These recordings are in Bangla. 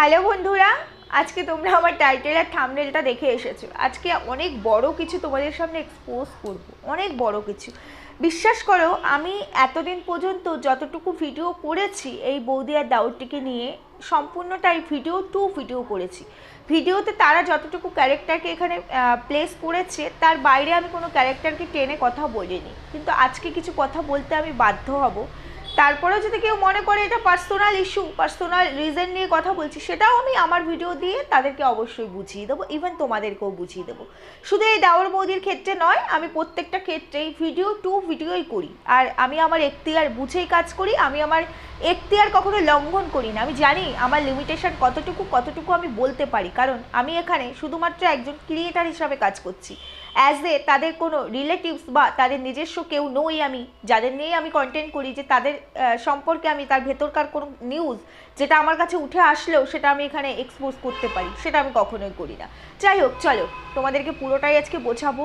হ্যালো বন্ধুরা, আজকে তোমরা আমার টাইটেল আর থামনেলটা দেখে এসেছ। আজকে অনেক বড় কিছু তোমাদের সামনে এক্সপোজ করব। অনেক বড় কিছু। বিশ্বাস করো, আমি এতদিন পর্যন্ত যতটুকু ভিডিও করেছি, এই বৌদি আর দাউদটিকে নিয়ে সম্পূর্ণটাই ভিডিও টু ভিডিও করেছি। ভিডিওতে তারা যতটুকু ক্যারেক্টারকে এখানে প্লেস করেছে, তার বাইরে আমি কোনো ক্যারেক্টারকে টেনে কথা বলিনি। কিন্তু আজকে কিছু কথা বলতে আমি বাধ্য হব। তারপরেও যদি কেউ মনে করে এটা পার্সোনাল ইস্যু পার্সোনাল রিজন নিয়ে কথা বলছি, সেটাও আমি আমার ভিডিও দিয়ে তাদেরকে অবশ্যই বুঝিয়ে দেবো ইভেন তোমাদেরকেও বুঝিয়ে দেবো। শুধু এই দাওয়ার বৌদির ক্ষেত্রে নয়, আমি প্রত্যেকটা ক্ষেত্রেই ভিডিও টু ভিডিওই করি। আর আমি আমার এখতিয়ার বুঝেই কাজ করি, আমি আমার এখতিয়ার কখনো লঙ্ঘন করি না। আমি জানি আমার লিমিটেশন কতটুকু কতটুকু আমি বলতে পারি। কারণ আমি এখানে শুধুমাত্র একজন ক্রিয়েটার হিসাবে কাজ করছি। অ্যাজ এ তাদের কোনো রিলেটিভস বা তাদের নিজস্ব কেউ নই আমি, যাদের নিয়ে আমি কন্টেন্ট করি, যে তাদের সম্পর্কে আমি তার ভেতরকার কোনো নিউজ যেটা আমার কাছে উঠে আসলেও সেটা আমি এখানে এক্সপোজ করতে পারি, সেটা আমি কখনোই করি না। যাই হোক, চলো তোমাদেরকে পুরোটাই আজকে বোঝাবো।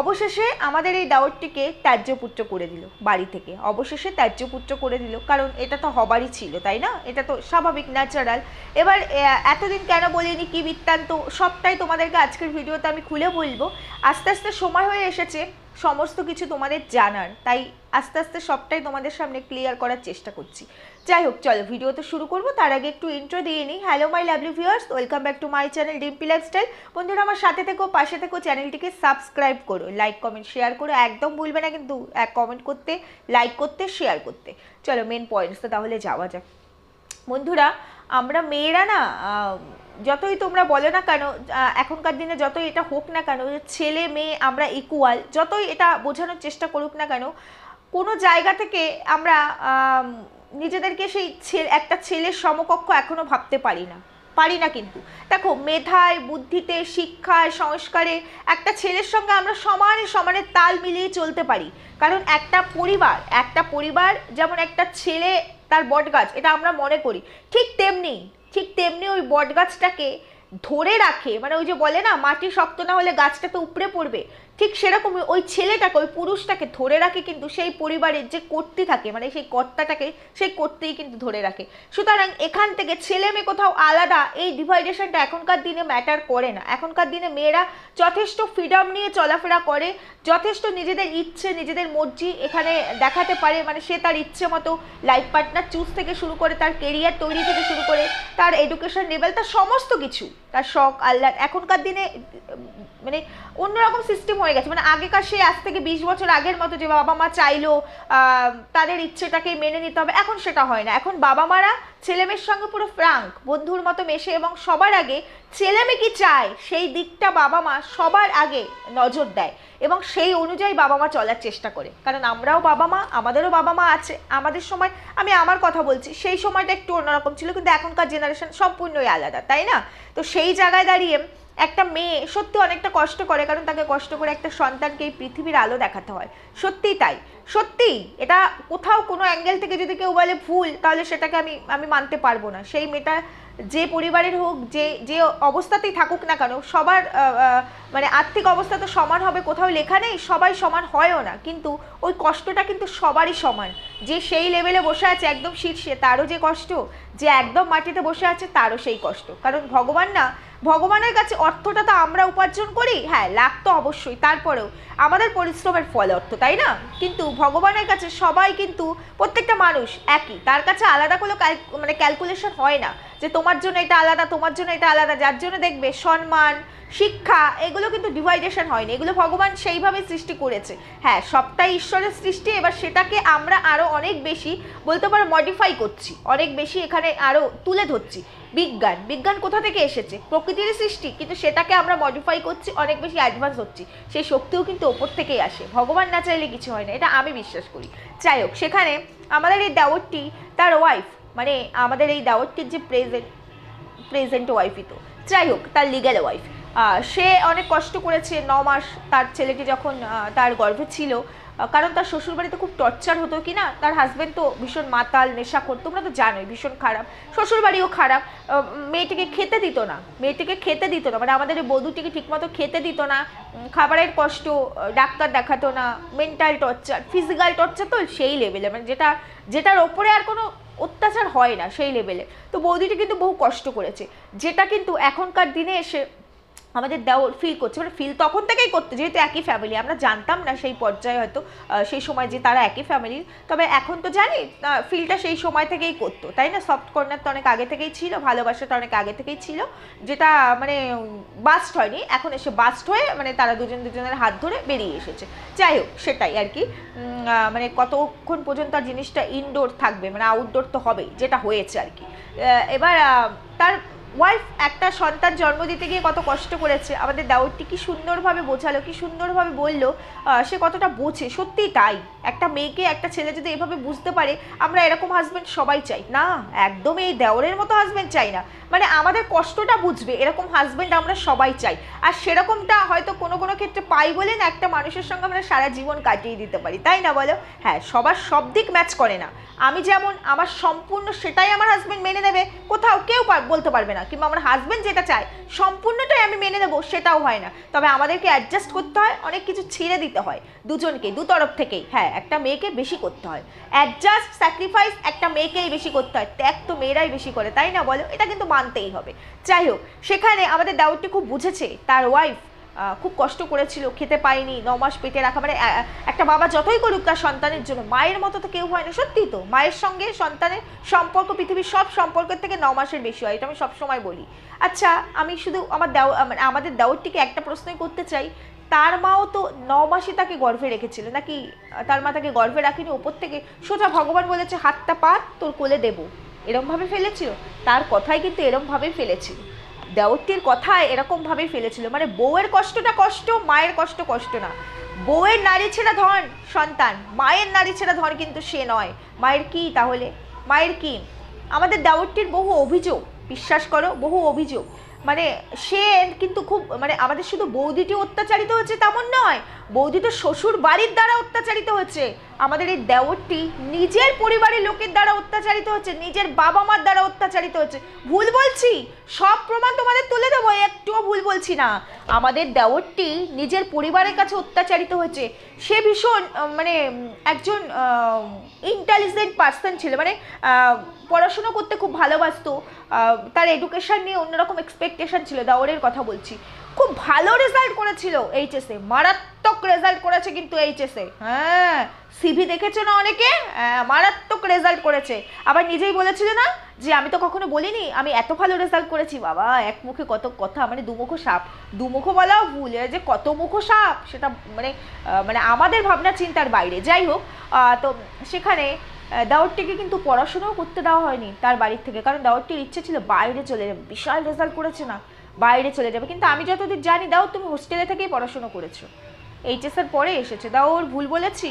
অবশেষে আমাদের এই দাওয়াতটিকে ত্যায্যপুত্র করে দিল, বাড়ি থেকে। অবশেষে ত্যায্যপুত্র করে দিল, কারণ এটা তো হবারই ছিল, তাই না? এটা তো স্বাভাবিক ন্যাচারাল এবার এতদিন কেন বলিনি, কি বৃত্তান্ত, সবটাই তোমাদেরকে আজকের ভিডিওতে আমি খুলে বলব। আস্তে আস্তে সময় হয়ে এসেছে সমস্ত কিছু তোমাদের জানার। তাই আস্তে আস্তে সবটাই তোমাদের সামনে ক্লিয়ার করার চেষ্টা করছি। যাই হোক, চলো ভিডিও তো শুরু করব। তার আগে একটু ইন্ট্রো দিয়ে নিই। Hello my lovely viewers welcome back to my channel Dimpi lifestyle বন্ধুরা, আমার সাথে থেকো, পাশে থেকো, চ্যানেলটিকে সাবস্ক্রাইব করো লাইক কমেন্ট শেয়ার করো। একদম ভুলবে না কিন্তু, এক কমেন্ট করতে লাইক করতে শেয়ার করতে। চলো মেন পয়েন্টসটা তাহলে যাওয়া যাক। বন্ধুরা আমরা মেয়েরা না যতই তোমরা বলো না কেন এখনকার দিনে যতই এটা হোক না কেন ছেলে মেয়ে আমরা ইকুয়াল যতই এটা বোঝানোর চেষ্টা করুক না কেন, কোনো জায়গা থেকে আমরা নিজেদেরকে সেই ছে- একটা ছেলের সমকক্ষ এখনও ভাবতে পারি না পারি না কিন্তু। দেখো, মেধায়, বুদ্ধিতে, শিক্ষায়, সংস্কারে একটা ছেলের সঙ্গে আমরা সমানে সমানে তাল মিলিয়ে চলতে পারি। কারণ একটা পরিবার একটা পরিবার যেমন একটা ছেলে তার বট গাছ এটা আমরা মনে করি। ঠিক তেমনি ঠিক তেমনি ওই বট গাছটাকে ধরে রাখে মানে ওই যে বলে না, মাটি শক্ত না হলে গাছটা তো উপড়ে পড়বে। ঠিক সেরকমই ওই ছেলেটাকে, ওই পুরুষটাকে ধরে রাখে কিন্তু সেই পরিবারের যে কর্তি থাকে মানে সেই কর্তাটাকে সেই কর্তেই কিন্তু ধরে রাখে। সুতরাং এখান থেকে ছেলে মেয়ে কোথাও আলাদা, এই ডিভাইডেশনটা এখনকার দিনে ম্যাটার করে না। এখনকার দিনে মেয়েরা যথেষ্ট ফ্রিডম নিয়ে চলাফেরা করে, যথেষ্ট নিজেদের ইচ্ছে, নিজেদের মর্জি এখানে দেখাতে পারে মানে সে তার ইচ্ছে মতো লাইফ পার্টনার চুজ থেকে শুরু করে, তার কেরিয়ার তৈরি থেকে শুরু করে, তার এডুকেশন লেভেল তার সমস্ত কিছু, তার শখ, আহ্লাদ, এখনকার দিনে মানে অন্যরকম সিস্টেম হয়ে গেছে। মানে আগেকার সেই আজ থেকে বিশ বছর আগের মতো যে বাবা মা চাইলো তাদের ইচ্ছেটাকে মেনে নিতে হবে, এখন সেটা হয় না। এখন বাবা মারা ছেলেমেয়ের সঙ্গে পুরো ফ্রাঙ্ক বন্ধুর মতো মেশে এবং সবার আগে ছেলে মেয়ে কি চায়, সেই দিকটা বাবা মা সবার আগে নজর দেয় এবং সেই অনুযায়ী বাবা মা চলার চেষ্টা করে। কারণ আমরাও বাবা মা, আমাদেরও বাবা মা আছে। আমাদের সময়, আমি আমার কথা বলছি, সেই সময়টা একটু অন্যরকম ছিল, কিন্তু এখনকার জেনারেশন সম্পূর্ণই আলাদা, তাই না? তো সেই জায়গায় দাঁড়িয়ে একটা মেয়ে সত্যি অনেকটা কষ্ট করে, কারণ তাকে কষ্ট করে একটা সন্তানকে এই পৃথিবীর আলো দেখাতে হয়। সত্যিই তাই সত্যি এটা কোথাও কোনো অ্যাঙ্গেল থেকে যদি কেউ বলে ভুল, তাহলে সেটাকে আমি আমি মানতে পারব না। সেই মেয়েটা যে পরিবারের হোক, যে যে অবস্থাতেই থাকুক না কেন, সবার মানে আর্থিক অবস্থা তো সমান হবে, কোথাও লেখা নেই, সবাই সমান হয়ও না। কিন্তু ওই কষ্টটা কিন্তু সবারই সমান। যে সেই লেভেলে বসে আছে, একদম শীর্ষে তারও যে কষ্ট, যে একদম মাটিতে বসে আছে, তারও সেই কষ্ট। কারণ ভগবান না ভগবানের কাছে অর্থটা তো আমরা উপার্জন করি? হ্যাঁ লাভ তো অবশ্যই। তারপরেও আমাদের পরিশ্রমের ফল অর্থ, তাই না? কিন্তু ভগবানের কাছে সবাই কিন্তু, প্রত্যেকটা মানুষ একই। তার কাছে আলাদা কোনো মানে ক্যালকুলেশন হয় না যে তোমার জন্য এটা আলাদা, তোমার জন্য এটা আলাদা। যার জন্য দেখবে সম্মান শিক্ষা, এগুলো কিন্তু ডিভাইডেশন হয়নি। এগুলো ভগবান সেইভাবে সৃষ্টি করেছে। হ্যাঁ সবটাই ঈশ্বরের সৃষ্টি, এবার সেটাকে আমরা আরও অনেক বেশি বলতে পারো মডিফাই করছি। অনেক বেশি এখানে আরও তুলে ধরছি। বিজ্ঞান বিজ্ঞান কোথা থেকে এসেছে? প্রকৃতির সৃষ্টি, কিন্তু সেটাকে আমরা মডিফাই করছি, অনেক বেশি অ্যাডভান্স হচ্ছি। সেই শক্তিও কিন্তু ওপর থেকেই আসে। ভগবান না চাইলে কিছু হয় না, এটা আমি বিশ্বাস করি। যাই হোক, সেখানে আমাদের এই দেওরটি তার ওয়াইফ মানে আমাদের এই দেওরটির যে প্রেজেন্ট প্রেজেন্ট ওয়াইফই তো। যাই হোক, তার লিগ্যাল ওয়াইফ সে অনেক কষ্ট করেছে, ন মাস তার ছেলেটি যখন তার গর্ভে ছিল কারণ তার শ্বশুরবাড়িতে খুব টর্চার হতো কি না তার হাজব্যান্ড তো ভীষণ মাতাল, নেশাখোর, তোমরা তো জানোই ভীষণ খারাপ। শ্বশুরবাড়িও খারাপ মেয়েটিকে খেতে দিত না, মেয়েটিকে খেতে দিত না মানে আমাদের বধূটিকে ঠিকমতো খেতে দিত না খাবারের কষ্ট ডাক্তার দেখাতো না মেন্টাল টর্চার ফিজিক্যাল টর্চার তো সেই লেভেলে মানে যেটা, যেটার ওপরে আর কোনো অত্যাচার হয় না সেই লেভেলে তো বৌদিটি কিন্তু বহু কষ্ট করেছে, যেটা কিন্তু এখনকার দিনে এসে আমাদের দেওয়ার ফিল করছে। মানে ফিল তখন থেকেই করতো, যেহেতু একই ফ্যামিলি আমরা জানতাম না সেই পর্যায়ে হয়তো সেই সময় যে তারা একই ফ্যামিলির তবে এখন তো জানি ফিলটা সেই সময় থেকেই করতো, তাই না? সফট কর্নার তো অনেক আগে থেকেই ছিল, ভালোবাসাটা অনেক আগে থেকেই ছিল, যেটা মানে বাস্ট হয়নি। এখন এসে বাস্ট হয়ে মানে তারা দুজন দুজনের হাত ধরে বেরিয়ে এসেছে। যাই হোক, সেটাই আর কি। মানে কতক্ষণ পর্যন্ত জিনিসটা ইনডোর থাকবে মানে আউটডোর তো হবেই, যেটা হয়েছে আর কি। এবার তার ওয়াইফ একটা সন্তান জন্ম দিতে গিয়ে কত কষ্ট করেছে, আমাদের দেওরটি কি সুন্দরভাবে বোঝালো, কি সুন্দরভাবে বলল সে কতটা বোঝে? সত্যিই তাই। একটা মেয়েকে, একটা ছেলে যদি এভাবে বুঝতে পারে, আমরা এরকম হাজবেন্ড সবাই চাই। না, একদম এই দেওরের মতো হাজবেন্ড চাই না। মানে আমাদের কষ্টটা বুঝবে, এরকম হাজবেন্ড আমরা সবাই চাই। আর সেরকমটা হয়তো কোনো কোনো ক্ষেত্রে পাই বলে না একটা মানুষের সঙ্গে আমরা সারা জীবন কাটিয়ে দিতে পারি। তাই না বলো? হ্যাঁ সবার সব দিক ম্যাচ করে না। আমি যেমন আমার সম্পূর্ণ সেটাই আমার হাজব্যান্ড মেনে নেবে, কোথাও কেউ বলতে পারবে না। কিংবা আমার হাজব্যান্ড যেটা চায়, সম্পূর্ণটাই আমি মেনে নেব, সেটাও হয় না। তবে আমাদেরকে অ্যাডজাস্ট করতে হয়, অনেক কিছু ছেড়ে দিতে হয়, দুজনকে, দু তরফ থেকেই। হ্যাঁ একটা মেয়েকে বেশি করতে হয়। অ্যাডজাস্ট স্যাক্রিফাইস একটা মেয়েকেই বেশি করতে হয়। ত্যাগ তো মেয়েরাই বেশি করে, তাই না বলো? এটা কিন্তু মানতেই হবে। যাই হোক, সেখানে আমাদের দাউদটি খুব বুঝেছে, তার ওয়াইফ খুব কষ্ট করেছিল, খেতে পায়নি, ন মাস পেটে রাখা মানে একটা বাবা যতই করুক তার সন্তানের জন্য, মায়ের মতো তো কেউ হয় না, সত্যি তো, মায়ের সঙ্গে সন্তানের সম্পর্ক, পৃথিবীর সব সম্পর্কের থেকে ন মাসের বেশি হয়, এটা আমি সবসময় বলি। আচ্ছা আমি শুধু আমার দেও মানে আমাদের দেওরটিকে একটা প্রশ্নই করতে চাই, তার মাও তো ন মাসে তাকে গর্ভে রেখেছিল, নাকি তার মা তাকে গর্ভে রাখেনি, ওপর থেকে সোজা ভগবান বলেছে, হাতটা পাত, তোর কোলে দেবো, এরমভাবে ফেলেছিল? তার কথাই কিন্তু এরমভাবে ফেলেছিল। দেওরটির কথায় এরকমভাবেই ফেলেছিল। মানে বউয়ের কষ্টটা কষ্ট, মায়ের কষ্ট কষ্ট না। বউয়ের নারী ছেড়া ধন, সন্তান। মায়ের নারী ছেড়া ধন কিন্তু সে নয়। মায়ের কি তাহলে? মায়ের কি? আমাদের দেওরটির বহু অভিযোগ, বিশ্বাস করো, বহু অভিযোগ। মানে সে কিন্তু খুব মানে আমাদের শুধু বৌদিটি অত্যাচারিত হচ্ছে তেমন নয় বৌদি তো শ্বশুর বাড়ির দ্বারা অত্যাচারিত হচ্ছে আমাদের এই দেওরটি নিজের পরিবারের লোকের দ্বারা অত্যাচারিত হচ্ছে নিজের বাবা মার দ্বারা অত্যাচারিত হচ্ছে ভুল বলছি? সব প্রমাণ তোমাদের তুলে দেবো, একটুও ভুল বলছি না। আমাদের দেওরটি নিজের পরিবারের কাছে অত্যাচারিত হচ্ছে সে ভীষণ মানে একজন ইন্টেলিজেন্ট পার্সন ছিল। মানে পড়াশোনা করতে খুব ভালোবাসতো। তার এডুকেশন নিয়ে অন্যরকম এক্সপেকটেশন ছিল। দাওরের কথা বলছি। খুব ভালো রেজাল্ট করেছিল এইচএসে মারাত্মক রেজাল্ট করেছে কিন্তু এইচএসে হ্যাঁ সিভি দেখেছ না অনেকে? হ্যাঁ, মারাত্মক রেজাল্ট করেছে। আবার নিজেই বলেছিল না যে আমি তো কখনো বলিনি আমি এত ভালো রেজাল্ট করেছি। বাবা এক মুখে কত কথা মানে দুমুখো সাপ। দুমুখো বলাও ভুল যে কত মুখো সাপ সেটা মানে মানে আমাদের ভাবনা চিন্তার বাইরে। যাই হোক তো সেখানে দাউদটিকে কিন্তু পড়াশোনাও করতে দেওয়া হয়নি তার বাড়ির থেকে। কারণ দাউদটির ইচ্ছে ছিল বাইরে চলে যাবে। বিশাল রেজাল্ট করেছে না। বাইরে চলে যাবে। কিন্তু আমি যতদূর জানি, দাও তুমি হোস্টেলে থেকেই পড়াশুনো করেছ। এইচএসের পরে এসেছে। দাও ওর ভুল বলেছি?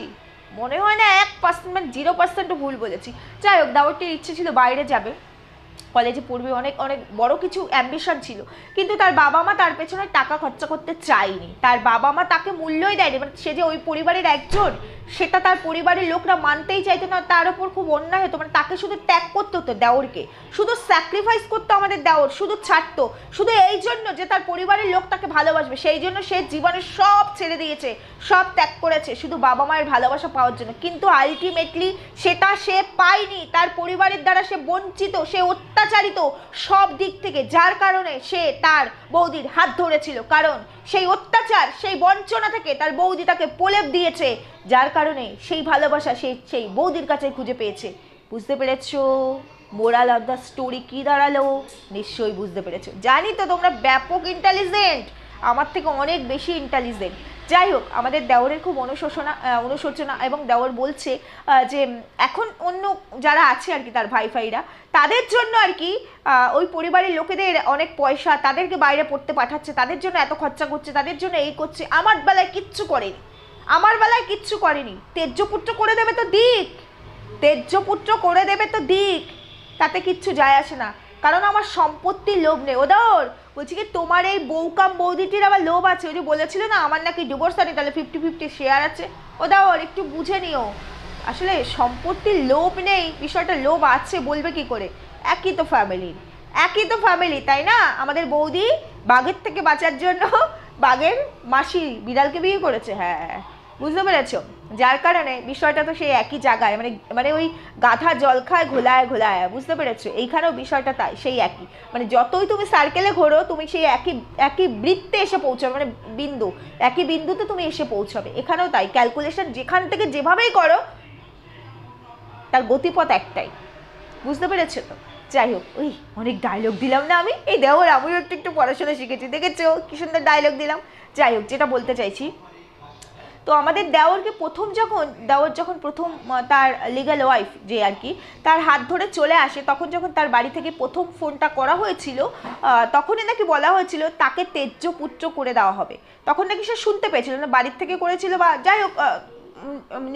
মনে হয় না এক পার্সেন্ট মানে জিরো পার্সেন্টও ভুল বলেছি। যাই হোক দাওয়ারটির ইচ্ছে ছিল বাইরে যাবে। কলেজে পড়বে, অনেক অনেক বড় কিছু অ্যাম্বিশন ছিল। কিন্তু তার বাবা মা তার পেছনে টাকা খরচা করতে চায়নি। তার বাবা মা তাকে মূল্যই দেয়নি। মানে সে যে ওই পরিবারের একজন, সেটা তার পরিবারের লোকরা মানতেই চাইতো না, তার ওপর খুব অন্যায় হতো। মানে তাকে শুধু ত্যাগ করতে হতো দেওরকে। শুধু স্যাক্রিফাইস করতো আমাদের দেওর, শুধু ছাড়তো। শুধু এই জন্য যে তার পরিবারের লোক তাকে ভালোবাসবে, সেই জন্য সে জীবনের সব ছেড়ে দিয়েছে, সব ত্যাগ করেছে, শুধু বাবা মায়ের ভালোবাসা পাওয়ার জন্য। কিন্তু আলটিমেটলি সেটা সে পায়নি। তার পরিবারের দ্বারা সে বঞ্চিত, সে অত্যাচারিত সব দিক থেকে, যার কারণে সে তার বৌদির হাত ধরেছিল। কারণ সেই অত্যাচার, সেই বঞ্চনা থেকে তার বৌদি তাকে প্রলেপ দিয়েছে, যার কারণে সেই ভালোবাসা সে সেই বৌদির কাছে খুঁজে পেয়েছে। বুঝতে পেরেছ? মোরাল অফ দ্য স্টোরি কি দাঁড়াল? নিশ্চয়ই বুঝতে পেরেছ। জানি তো তোমরা ব্যাপক ইন্টেলিজেন্ট আমার থেকে অনেক বেশি ইন্টেলিজেন্ট যাই হোক আমাদের দেওরের খুব অনুশোচনা অনুশোচনা এবং দেওর বলছে যে এখন অন্য যারা আছে আর কি তার ভাই ভাইরা তাদের জন্য আর কি ওই পরিবারের লোকেদের অনেক পয়সা, তাদেরকে বাইরে পড়তে পাঠাচ্ছে, তাদের জন্য এত খরচা করছে, তাদের জন্য এই করছে, আমার বেলায় কিচ্ছু করেনি, আমার বেলায় কিচ্ছু করেনি, তেজ্যপুত্র করে দেবে তো দিক, তেজ্যপুত্র করে দেবে তো দিক, তাতে কিচ্ছু যায় আসে না, কারণ আমার সম্পত্তির লোভ নেই। ওদর বলছি কি, তোমার এই বউকাম বৌদিটির আবার লোভ আছে? ওই যে বলেছিল না, আমার নাকি ডিভোর্স হয়নি, তাহলে ফিফটি ফিফটি শেয়ার আছে ওদর একটু বুঝে নিও। আসলে সম্পত্তির লোভ নেই, বিষয়টা লোভ আছে বলবে কি করে? একই তো ফ্যামিলির একই তো ফ্যামিলি তাই না? আমাদের বৌদি বাঘের থেকে বাঁচার জন্য বাঘের মাসি বিড়ালকে বিয়ে করেছে। হ্যাঁ বুঝতে পেরেছ? যার কারণে বিষয়টা তো সেই একই জায়গায় মানে মানে ওই গাধা জল খায়, ঘোলায় ঘোলায়, বুঝতে পেরেছ? এইখানেও বিষয়টা তাই, সেই একই। মানে যতই তুমি সার্কেলে ঘোরো, তুমি সেই একই একই বৃত্তে এসে পৌঁছাবে মানে বিন্দু, একই বিন্দুতে তুমি এসে পৌঁছাবে। এখানেও তাই ক্যালকুলেশন যেখান থেকে যেভাবেই করো, তার গতিপথ একটাই। বুঝতে পেরেছ তো? যাই হোক ওই অনেক ডায়লগ দিলাম না আমি? এই দেওয়ার আমিও একটু একটু পড়াশোনা শিখেছি, দেখেছ? কি সুন্দর ডায়লগ দিলাম। যাই হোক, যেটা বলতে চাইছি তো আমাদের দেওরকে প্রথম যখন, দেওর যখন প্রথম তার লিগ্যাল ওয়াইফ যে আর কি, তার হাত ধরে চলে আসে, তখন যখন তার বাড়ি থেকে প্রথম ফোনটা করা হয়েছিল তখনই নাকি বলা হয়েছিল তাকে তেজ্য পুত্র করে দেওয়া হবে। তখন নাকি সে শুনতে পেয়েছিল না, বাড়ির থেকে করেছিল বা যাই হোক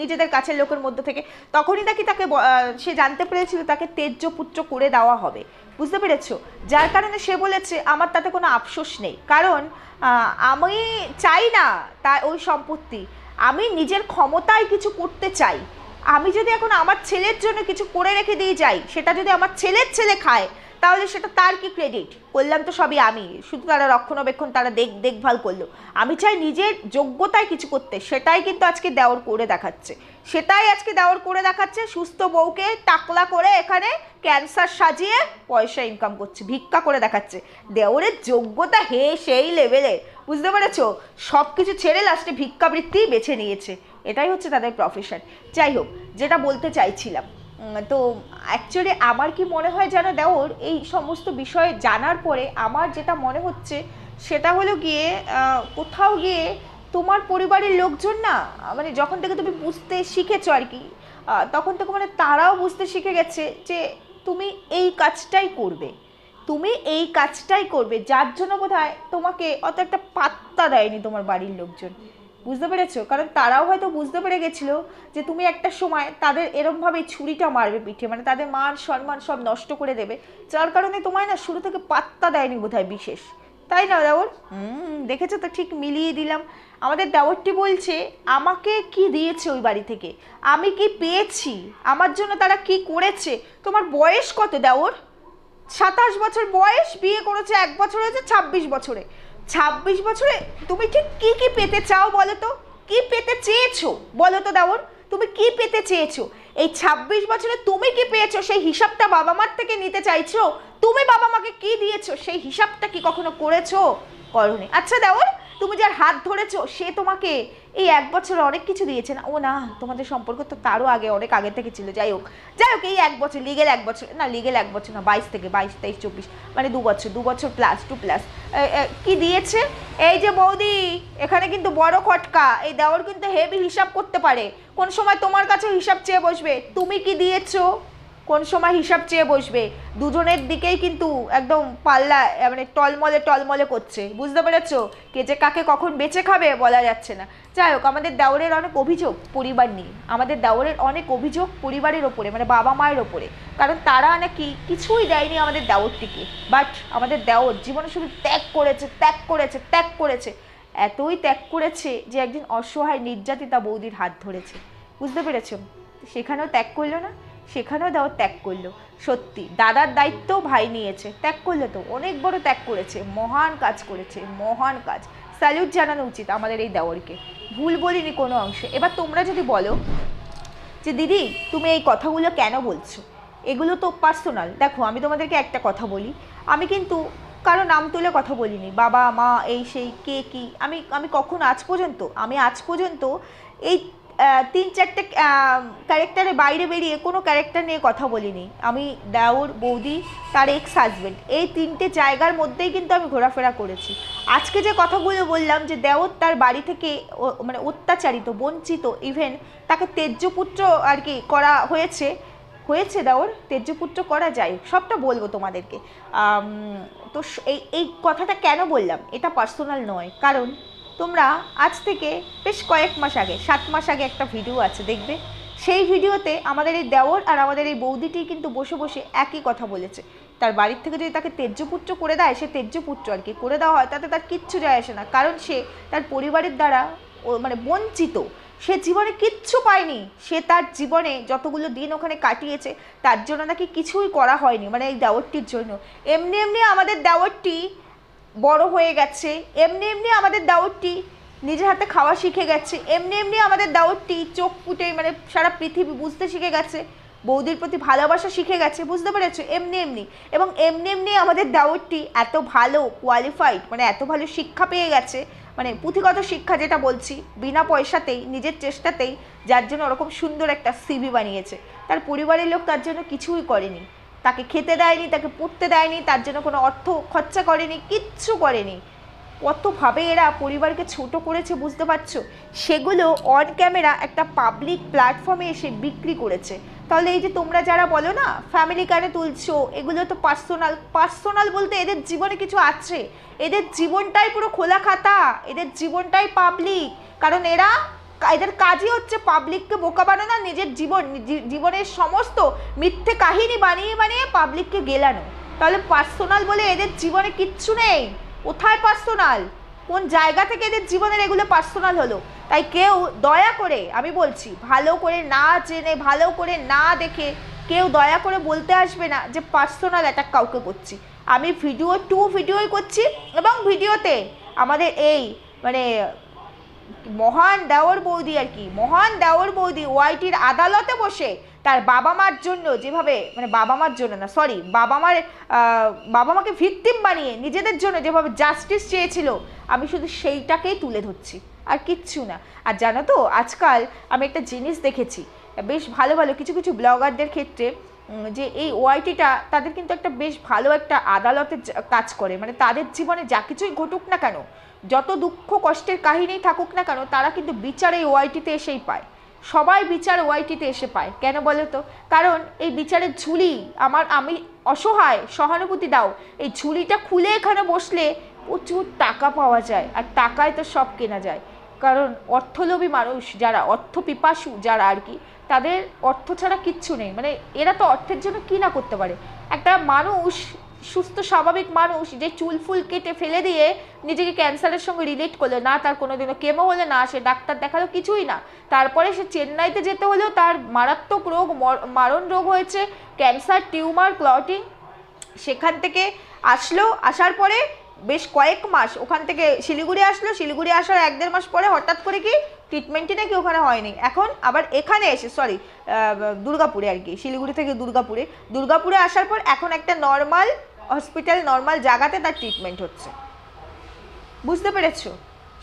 নিজেদের কাছের লোকের মধ্যে থেকে, তখনই নাকি তাকে সে জানতে পেরেছিল তাকে তেজ্য পুত্র করে দেওয়া হবে। বুঝতে পেরেছ? যার কারণে সে বলেছে, আমার তাতে কোনো আফসোস নেই। কারণ আমি চাই না তার ওই সম্পত্তি। আমি নিজের ক্ষমতায় কিছু করতে চাই। আমি যদি এখন আমার ছেলের জন্য কিছু করে রেখে দিয়ে যাই, সেটা যদি আমার ছেলের ছেলে খায়, তাহলে সেটা তার কি ক্রেডিট করলাম তো সবই আমি। শুধু তারা রক্ষণাবেক্ষণ, তারা দেখ, দেখভাল করল। আমি চাই নিজের যোগ্যতায় কিছু করতে। সেটাই কিন্তু আজকে দেওর করে দেখাচ্ছে। সেটাই আজকে দেওর করে দেখাচ্ছে। সুস্থ বউকে টাকলা করে এখানে ক্যান্সার সাজিয়ে পয়সা ইনকাম করছে। ভিক্ষা করে দেখাচ্ছে। দেওরের যোগ্যতা হে সেই লেভেলে বুঝতে পেরেছ? সব কিছু ছেড়ে লাস্টে ভিক্ষাবৃত্তিই বেছে নিয়েছে। এটাই হচ্ছে তাদের প্রফেশন যাই হোক, যেটা বলতে চাইছিলাম তো অ্যাকচুয়ালি আমার কি মনে হয় যেন দেওর এই সমস্ত বিষয় জানার পরে আমার যেটা মনে হচ্ছে, সেটা হলো গিয়ে কোথাও গিয়ে তোমার পরিবারের লোকজন না মানে যখন থেকে তুমি বুঝতে শিখেছো আর কি তখন থেকে মানে তারাও বুঝতে শিখে গেছে যে তুমি এই কাজটাই করবে। তুমি এই কাজটাই করবে, যার জন্য বোধ তোমাকে অত একটা পাত্তা দেয়নি তোমার বাড়ির লোকজন। বুঝতে পেরেছ? কারণ তারাও হয়তো বুঝতে পেরে গেছিল যে তুমি একটা সময় তাদের এরমভাবে ছুরিটা মারবে পিঠে মানে তাদের মান, সম্মান সব নষ্ট করে দেবে। যার কারণে তোমায় না শুরু থেকে পাত্তা দেয়নি বোধহয় বিশেষ। তাই না, দেওর? হুম, দেখেছ তো ঠিক মিলিয়ে দিলাম। আমাদের দেওরটি বলছে, আমাকে কি দিয়েছে ওই বাড়ি থেকে? আমি কি পেয়েছি? আমার জন্য তারা কি করেছে? তোমার বয়স কত, দেওর? সাতাশ বছর বয়স, বিয়ে করেছে এক বছর হয়েছে, ছাব্বিশ বছরে। ছাব্বিশ বছরে তুমি ঠিক কি কি পেতে চাও বলো তো? কি পেতে চেয়েছো? বলো তো দেওর, তুমি কি পেতে চেয়েছো? এই ছাব্বিশ বছরে তুমি কি পেয়েছ? সেই হিসাবটা বাবা মার থেকে নিতে চাইছো? তুমি বাবা মাকে কি দিয়েছ? সেই হিসাবটা কি কখনো করেছ? করনি। আচ্ছা দেওর, তুমি যার হাত ধরেছো, সে তোমাকে এই এক বছরে অনেক কিছু দিয়েছে না ও না, তোমাদের সম্পর্ক তো তারও আগে, অনেক আগে থেকে ছিল। যাই হোক যাই হোক, এই এক বছর লিগেল এক বছর, না লিগেল এক বছর না, বাইশ থেকে, বাইশ, তেইশ, চব্বিশ মানে দু বছর দু বছর প্লাস টু প্লাস কি দিয়েছে? এই যে বৌদি, এখানে কিন্তু বড় খটকা, এই দেওয়ার কিন্তু হেভি হিসাব করতে পারে। কোন সময় তোমার কাছে হিসাব চেয়ে বসবে? তুমি কি দিয়েছ? কোন সময় হিসাব চেয়ে বসবে? দুজনের দিকেই কিন্তু একদম পাল্লা মানে টলমলে টলমলে করছে। বুঝতে পেরেছ? কে যে কাকে কখন বেঁচে খাবে বলা যাচ্ছে না। যাই হোক, আমাদের দেওরের অনেক অভিযোগ পরিবার নিয়ে। আমাদের দেওরের অনেক অভিযোগ পরিবারের ওপরে মানে বাবা মায়ের ওপরে। কারণ তারা নাকি কিছুই দেয়নি আমাদের দেওরটিকে। বাট আমাদের দেওর জীবনে শুধু ত্যাগ করেছে ত্যাগ করেছে ত্যাগ করেছে। এতই ত্যাগ করেছে যে একদিন অসহায় নির্যাতিতা বৌদির হাত ধরেছে। বুঝতে পেরেছ? সেখানেও ত্যাগ করল না। সেখানেও দেওয়া ত্যাগ করল। সত্যি, দাদার দায়িত্ব ভাই নিয়েছে। ত্যাগ করল তো, অনেক বড় ত্যাগ করেছে। মহান কাজ করেছে, মহান কাজ। স্যালিউট জানানো উচিত আমাদের এই দেওয়ারকে ভুল বলিনি কোনো অংশে। এবার তোমরা যদি বলো যে, দিদি, তুমি এই কথাগুলো কেন বলছো? এগুলো তো পার্সোনাল। দেখো, আমি তোমাদেরকে একটা কথা বলি। আমি কিন্তু কারও নাম তুলে কথা বলিনি। বাবা, মা, এই, সেই, কে, কি? আমি আমি কখন আজ পর্যন্ত, আমি আজ পর্যন্ত এই তিন চারটে ক্যারেক্টারের বাইরে বেরিয়ে কোনো ক্যারেক্টার নিয়ে কথা বলিনি। আমি দেওর, বৌদি, তার এক্স হাজবেন্ড এই তিনটে জায়গার মধ্যেই কিন্তু আমি ঘোরাফেরা করেছি। আজকে যে কথাগুলো বললাম যে দেওর তার বাড়ি থেকে মানে অত্যাচারিত, বঞ্চিত ইভেন তাকে তেজ্যপুত্র আর কি করা হয়েছে হয়েছে দেওর, তেজ্যপুত্র করা যায়, সবটা বলব তোমাদেরকে। তো এই এই কথাটা কেন বললাম? এটা পার্সোনাল নয়, কারণ তোমরা আজ থেকে বেশ কয়েক মাস আগে, সাত মাস আগে একটা ভিডিও আছে, দেখবে? সেই ভিডিওতে আমাদের এই দেওর আর আমাদের এই বৌদিটি কিন্তু বসে বসে একই কথা বলেছে। তার বাড়ির থেকে যদি তাকে তেজ্যপুত্র করে দেয়, সে তেজ্যপুত্র আর কি, করে দেওয়া হয়, তাতে তার কিচ্ছু যায় আসে না। কারণ সে তার পরিবারের দ্বারা মানে বঞ্চিত। সে জীবনে কিচ্ছু পায়নি। সে তার জীবনে যতগুলো দিন ওখানে কাটিয়েছে, তার জন্য নাকি কিছুই করা হয়নি মানে এই দেওয়ারটির জন্য। এমনি এমনি আমাদের দেওয়ারটি বড় হয়ে গেছে, এমনি এমনি আমাদের দেওয়ারটি নিজের হাতে খাওয়া শিখে গেছে, এমনি এমনি আমাদের দাওয়ারটি চোখ ফুটে মানে সারা পৃথিবী বুঝতে শিখে গেছে, বৌদির প্রতি ভালোবাসা শিখে গেছে, বুঝতে পেরেছ? এমনি এমনি। এবং এমনি এমনি আমাদের দাওয়ারটি এত ভালো কোয়ালিফাইড মানে এত ভালো শিক্ষা পেয়ে গেছে মানে পুঁথিগত শিক্ষা যেটা বলছি, বিনা পয়সাতেই, নিজের চেষ্টাতেই, যার জন্য ওরকম সুন্দর একটা সিবি বানিয়েছে। তার পরিবারের লোক তার জন্য কিছুই করেনি। তাকে খেতে দেয়নি, তাকে পড়তে দেয়নি, তার জন্য কোনো অর্থ খরচা করেনি, কিচ্ছু করেনি। কতভাবে এরা পরিবারকে ছোট করেছে বুঝতে পারছ? সেগুলো অন ক্যামেরা একটা পাবলিক প্ল্যাটফর্মে এসে বিক্রি করেছে। তাহলে এই যে তোমরা যারা বলো না ফ্যামিলি কেন তুলছো, এগুলো তো পার্সোনাল পার্সোনাল বলতে এদের জীবনে কিছু আছে। এদের জীবনটাই পুরো খোলা খাতা এদের জীবনটাই পাবলিক কারণ এরা এদের কাজই হচ্ছে পাবলিককে বোকা বানানো নিজের জীবন জীবনের সমস্ত মিথ্যে কাহিনী বানিয়ে বানিয়ে পাবলিককে গেলানো। তাহলে পার্সোনাল বলে এদের জীবনে কিচ্ছু নেই? কোথায় পার্সোনাল কোন জায়গা থেকে এদের জীবনের এগুলো পার্সোনাল হলো? তাই কেউ দয়া করে, আমি বলছি, ভালো করে না জেনে, ভালো করে না দেখে কেউ দয়া করে বলতে আসবে না যে পার্সোনাল অ্যাটাক কাউকে করছি। আমি ভিডিও টু ভিডিওই করছি এবং ভিডিওতে আমাদের এই মানে মহান দেওর বৌদি আর কি, মহান দেওর বৌদি ওয়াইটির আদালতে বসে তার বাবা মার জন্য যেভাবে মানে বাবা মার জন্য না সরি বাবা মার বাবা মাকে ভিকটিম বানিয়ে নিজেদের জন্য যেভাবে জাস্টিস চেয়েছিল, আমি শুধু সেইটাকেই তুলে ধরছি, আর কিচ্ছু না। আর জানো তো, আজকাল আমি একটা জিনিস দেখেছি, বেশ ভালো ভালো কিছু কিছু ব্লগারদের ক্ষেত্রে যে এই ওআইটিটা তাদের কিন্তু একটা বেশ ভালো একটা আদালতের কাজ করে মানে তাদের জীবনে যা কিছুই ঘটুক না কেন যত দুঃখ কষ্টের কাহিনী থাকুক না কেন, তারা কিন্তু বিচার এই ওআইটিতে এসেই পায়। সবাই বিচার ওআইটিতে এসে পায়। কেন বলো তো? কারণ এই বিচারের ঝুলি আমার, আমি অসহায়, সহানুভূতি দাও। এই ঝুলিটা খুলে এখানে বসলে প্রচুর টাকা পাওয়া যায় আর টাকায় তো সব কেনা যায়। কারণ অর্থলোভী মানুষ যারা, অর্থ পিপাসু যারা আর কি, তাদের অর্থ ছাড়া কিচ্ছু নেই। মানে এরা তো অর্থের জন্য কী না করতে পারে? একটা মানুষ সুস্থ, স্বাভাবিক মানুষ যে চুল ফুল কেটে ফেলে দিয়ে নিজেকে ক্যান্সারের সঙ্গে রিলেট করল, না, তার কোনোদিনও কেমো হলো না, সে ডাক্তার দেখাল কিছুই না। তারপরে সে চেন্নাইতে যেতে হলেও তার মারাত্মক রোগ, মর- মারণ রোগ হয়েছে ক্যান্সার টিউমার ক্লটিং সেখান থেকে আসলো, আসার পরে বেশ কয়েক মাস ওখান থেকে শিলিগুড়ি আসলো, শিলিগুড়ি আসার এক দেড় মাস পরে হঠাৎ করে কি ট্রিটমেন্টই নাকি ওখানে হয়নি। এখন আবার এখানে এসে সরি দুর্গাপুরে আর কি, শিলিগুড়ি থেকে দুর্গাপুরে। দুর্গাপুরে আসার পর এখন একটা নর্মাল হসপিটাল নর্মাল জায়গাতে তার ট্রিটমেন্ট হচ্ছে। বুঝতে পেরেছ?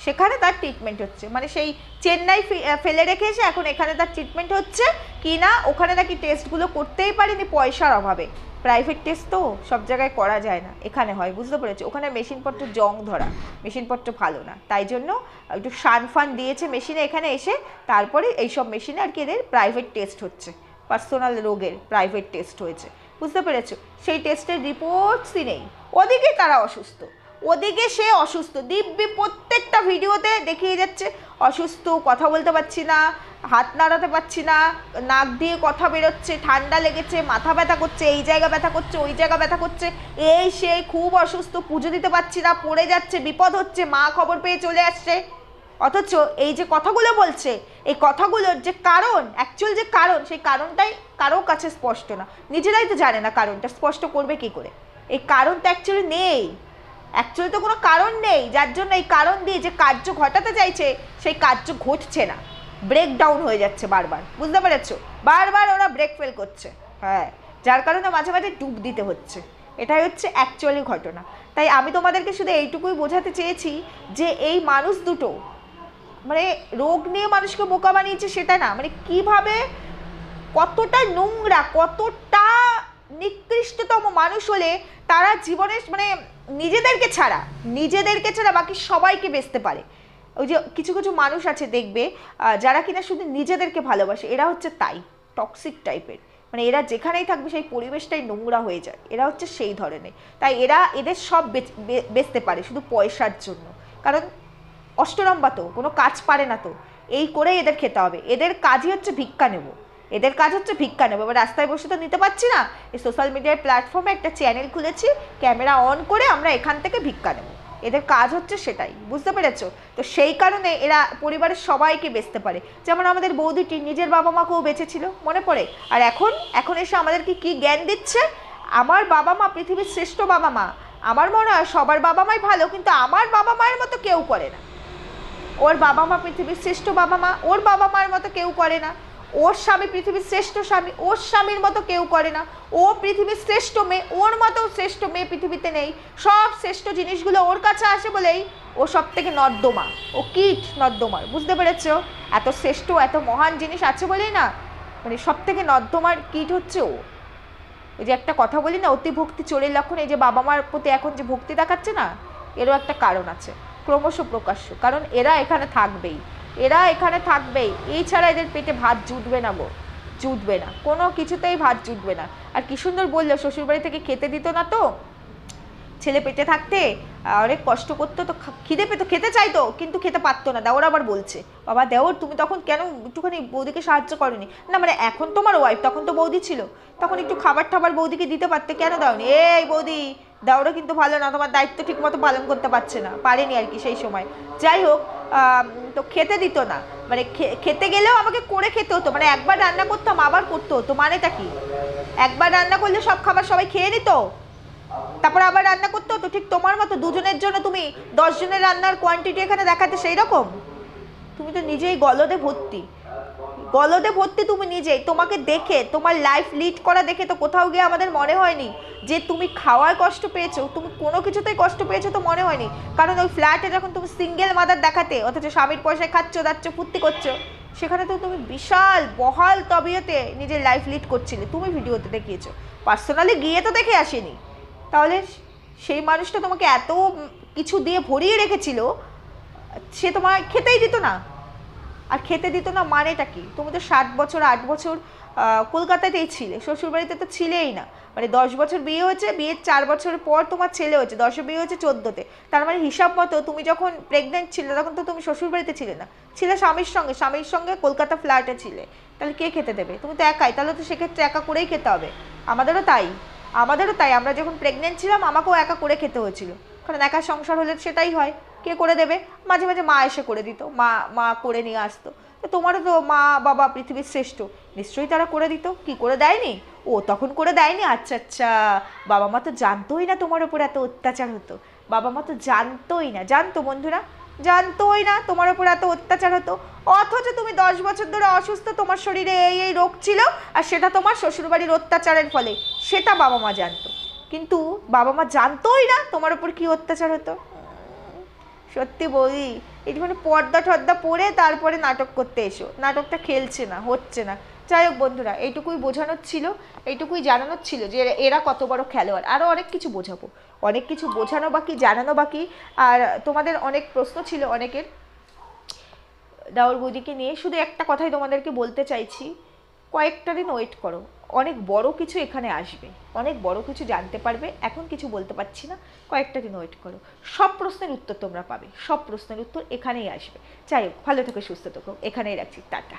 সেখানে তার ট্রিটমেন্ট হচ্ছে। মানে সেই চেন্নাই ফেলে রেখে এসে এখন এখানে তার ট্রিটমেন্ট হচ্ছে কি না, ওখানে নাকি টেস্টগুলো করতেই পারেনি পয়সার অভাবে। প্রাইভেট টেস্ট তো সব জায়গায় করা যায় না, এখানে হয়, বুঝতে পেরেছ? ওখানে মেশিনপত্র জং ধরা, মেশিনপত্র ভালো না। তাই জন্য একটু সান ফান দিয়েছে মেশিনে এখানে এসে, তারপরে এইসব মেশিনে আর কি এদের প্রাইভেট টেস্ট হচ্ছে। পার্সোনাল রোগের প্রাইভেট টেস্ট হয়েছে। বুঝতে পেরেছ? সেই টেস্টের রিপোর্টসই নেই। ওদিকে তারা অসুস্থ? ওদিকে সে অসুস্থ। দিব্যি প্রত্যেকটা ভিডিওতে দেখিয়ে যাচ্ছে, অসুস্থ, কথা বলতে পারছি না, হাত নাড়াতে পারছি না, নাক দিয়ে কথা বেরোচ্ছে, ঠান্ডা লেগেছে, মাথা ব্যথা করছে, এই জায়গা ব্যথা করছে, ওই জায়গা ব্যথা করছে। এই সেই খুব অসুস্থ, পুজো দিতে পারছি না, পড়ে যাচ্ছে, বিপদ হচ্ছে, মা খবর পেয়ে চলে আসছে। অথচ এই যে কথাগুলো বলছে, এই কথাগুলোর যে কারণ অ্যাকচুয়াল যে কারণ, সেই কারণটাই কারও কাছে স্পষ্ট না। নিজেরাই তো জানে না কারণটা, স্পষ্ট করবে কি করে? এই কারণটা অ্যাকচুয়ালি নেই। অ্যাকচুয়ালি তো কোনো কারণ নেই, যার জন্য এই কারণ দিয়ে যে কার্য ঘটাতে চাইছে, সেই কার্য ঘটছে না। ব্রেক ডাউন হয়ে যাচ্ছে বারবার, বুঝতে পেরেছ? বারবার ওরা ব্রেক ফেল করছে। হ্যাঁ যার কারণে মাঝে মাঝে ডুব দিতে হচ্ছে। এটাই হচ্ছে অ্যাকচুয়ালি ঘটনা। তাই আমি তোমাদেরকে শুধু এইটুকুই বোঝাতে চেয়েছি যে এই মানুষ দুটো মানে রোগ নিয়ে মানুষকে বোকা বানিয়েছে সেটা না। মানে কীভাবে কতটা নোংরা, কতটা নিকৃষ্টতম মানুষ হলে তারা জীবনের মানে নিজেদেরকে ছাড়া নিজেদেরকে ছাড়া বাকি সবাইকে বেচতে পারে। ওই যে কিছু কিছু মানুষ আছে দেখবে যারা কিনা শুধু নিজেদেরকে ভালোবাসে, এরা হচ্ছে তাই টক্সিক টাইপের মানে এরা যেখানেই থাকবে সেই পরিবেশটাই নোংরা হয়ে যায়। এরা হচ্ছে সেই ধরনের। তাই এরা এদের সব বেচ- বেচতে পারে শুধু পয়সার জন্য। কারণ অষ্টরম্বা তো, কোনো কাজ পারে না তো। এই করেই এদের খেতে হবে। এদের কাজই হচ্ছে ভিক্ষা নেব। এদের কাজ হচ্ছে ভিক্ষা নেব। এবার রাস্তায় বসে তো নিতে পারছি না। এই সোশ্যাল মিডিয়ার প্ল্যাটফর্মে একটা চ্যানেল খুলেছি। ক্যামেরা অন করে আমরা এখান থেকে ভিক্ষা নেব। এদের কাজ হচ্ছে সেটাই। বুঝতে পেরেছ? তো সেই কারণে এরা পরিবারের সবাইকে বেচতে পারে। যেমন আমাদের বৌদিটি নিজের বাবা মাকেও বেঁচেছিল, মনে পড়ে? আর এখন এখন এসে আমাদেরকে কি জ্ঞান দিচ্ছে? আমার বাবা মা পৃথিবীর শ্রেষ্ঠ বাবা মা। আমার মনে হয় সবার বাবা মাই ভালো, কিন্তু আমার বাবা মায়ের মতো কেউ করে না। ওর বাবা মা পৃথিবীর শ্রেষ্ঠ বাবা মা, ওর বাবা মার মতো কেউ করে না। ওর স্বামী পৃথিবীর শ্রেষ্ঠ স্বামী, ওর স্বামীর মতো কেউ করে না। ও পৃথিবীর শ্রেষ্ঠ মেয়ে, ওর মতো শ্রেষ্ঠ মেয়ে পৃথিবীতে নেই। সব শ্রেষ্ঠ জিনিসগুলো ওর কাছে আসে বলেই ও সব থেকে নর্দমা। ও কীট নর্দমার, বুঝতে পেরেছ? এত শ্রেষ্ঠ, এত মহান জিনিস আছে বলেই না? মানে সব থেকে নর্দমার কীট হচ্ছে ও। ওই যে একটা কথা বলি না, অতি ভক্তি চোরের লক্ষণ, এই যে বাবা মার প্রতি এখন যে ভক্তি দেখাচ্ছে না, এরও একটা কারণ আছে। ক্রমশ প্রকাশ্য। কারণ এরা এখানে থাকবেই। এরা এখানে থাকবেই। এছাড়া এদের পেটে ভাত জুটবে না গো জুটবে না। কোনো কিছুতেই ভাত জুটবে না। আর কি সুন্দর বলল, শ্বশুরবাড়ি থেকে খেতে দিত না তো? ছেলে পেটে থাকতে অনেক কষ্ট করতো তো খিদে পেতো, খেতে চাইতো, কিন্তু খেতে পারতো না। দেওর আবার বলছে, বাবা, দেওর, তুমি তখন কেন একটুখানি বৌদিকে সাহায্য করনি? না মানে এখন তোমার ওয়াইফ তখন তো বৌদি ছিল। তখন একটু খাবার টাবার বৌদিকে দিতে পারতে। কেন দাওনি? এই বৌদি দেওরও কিন্তু ভালো না, তোমার দায়িত্ব ঠিক মতো পালন করতে পারছে না, পারেনি আর কি সেই সময়। যাই হোক তো খেতে দিত না মানে খেতে গেলেও আমাকে করে খেতে হতো মানে একবার রান্না করতাম, আবার করতে হতো, মানেটা কি? একবার রান্না করলে সব খাবার সবাই খেয়ে নিত? তারপর আবার রান্না করতে হতো, ঠিক তোমার মতো, দুজনের জন্য তুমি দশ জনের রান্নার কোয়ান্টিটি এখানে দেখাতে সেই রকম তুমি তো নিজেই গলদে ভর্তি। গলদে ভর্তি তুমি নিজেই। তোমাকে দেখে, তোমার লাইফ লিড করা দেখে তো কোথাও গিয়ে আমাদের মনে হয়নি যে তুমি খাওয়ার কষ্ট পেয়েছ, তুমি কোনো কিছুতেই কষ্ট পেয়েছ তো মনে হয়নি। কারণ ওই ফ্ল্যাটে যখন তুমি সিঙ্গেল মাদার দেখাতে, অথচ স্বামীর পয়সায় খাচ্ছ, দাচ্ছ, ফুর্তি করছ, সেখানে তো তুমি বিশাল, বহাল তবিয়তে নিজের লাইফ লিড করছিলে। তুমি ভিডিওতে দেখিয়েছো। পার্সোনালি গিয়ে তো দেখে আসেনি। তাহলে সেই মানুষটা তোমাকে এত কিছু দিয়ে ভরিয়ে রেখেছিল, সে তোমায় খেতেই দিত না। আর খেতে দিত না মানেটা কি? তুমি তো সাত বছর, আট বছর কলকাতাতেই ছিলে, শ্বশুরবাড়িতে তো ছিলেই না। মানে দশ বছর বিয়ে হয়েছে, বিয়ের চার বছর পর তোমার ছেলে হয়েছে, দশে বিয়ে হয়েছে চোদ্দোতে। তার মানে হিসাব মতো তুমি যখন প্রেগনেন্ট ছিলে, তখন তো তুমি শ্বশুরবাড়িতে ছিলে না। ছিলে স্বামীর সঙ্গে স্বামীর সঙ্গে কলকাতা ফ্ল্যাটে ছিলে। তাহলে কে খেতে দেবে? তুমি তো একাই, তাহলে তো সেক্ষেত্রে একা করেই খেতে হবে। আমাদেরও তাই আমাদেরও তাই। আমরা যখন প্রেগনেন্ট ছিলাম, আমাকেও একা করে খেতে হয়েছিল। কারণ একা সংসার হলে সেটাই হয়। কে করে দেবে? মাঝে মাঝে মা এসে করে দিত, মা মা করে নিয়ে আসতো। তো তোমারও তো মা, বাবা পৃথিবীর শ্রেষ্ঠ, নিশ্চয়ই তারা করে দিত। কি করে দেয়নি? ও তখন করে দেয়নি আচ্ছা আচ্ছা। বাবা মা তো জানতোই না তোমার ওপর এত অত্যাচার হতো। বাবা মা তো জানতোই না। জানতো বন্ধুরা? জানতোই না তোমার ওপর এত অত্যাচার হতো। অথচ তুমি দশ বছর ধরে অসুস্থ, তোমার শরীরে এই এই রোগ ছিল আর সেটা তোমার শ্বশুরবাড়ির অত্যাচারের ফলে। সেটা বাবা মা জানতো। কিন্তু বাবা মা জানতোই না তোমার ওপর কি অত্যাচার হতো। সত্যি বলি এটি মানে পর্দা টর্দা পরে তারপরে নাটক করতে এসো। নাটকটা খেলছে না, হচ্ছে না। যাই হোক বন্ধুরা, এইটুকুই বোঝানোর ছিল, এইটুকুই জানানোর ছিল যে এরা- কত বড় খেলোয়াড়। আরও অনেক কিছু বোঝাবো। অনেক কিছু বোঝানো বাকি, জানানো বাকি। আর তোমাদের অনেক প্রশ্ন ছিল অনেকের। দাউর বৌদিকে নিয়ে শুধু একটা কথাই তোমাদেরকে বলতে চাইছি, কয়েকটা দিন ওয়েট করো। অনেক বড় কিছু এখানে আসবে। অনেক বড় কিছু জানতে পারবে। এখন কিছু বলতে পারছি না। কয়েকটা দিন ওয়েট করো। সব প্রশ্নের উত্তর তোমরা পাবে। সব প্রশ্নের উত্তর এখানেই আসবে। যাই হোক, ভালো থেকো, সুস্থ থেকো। এখানেই রাখছি। টাটা।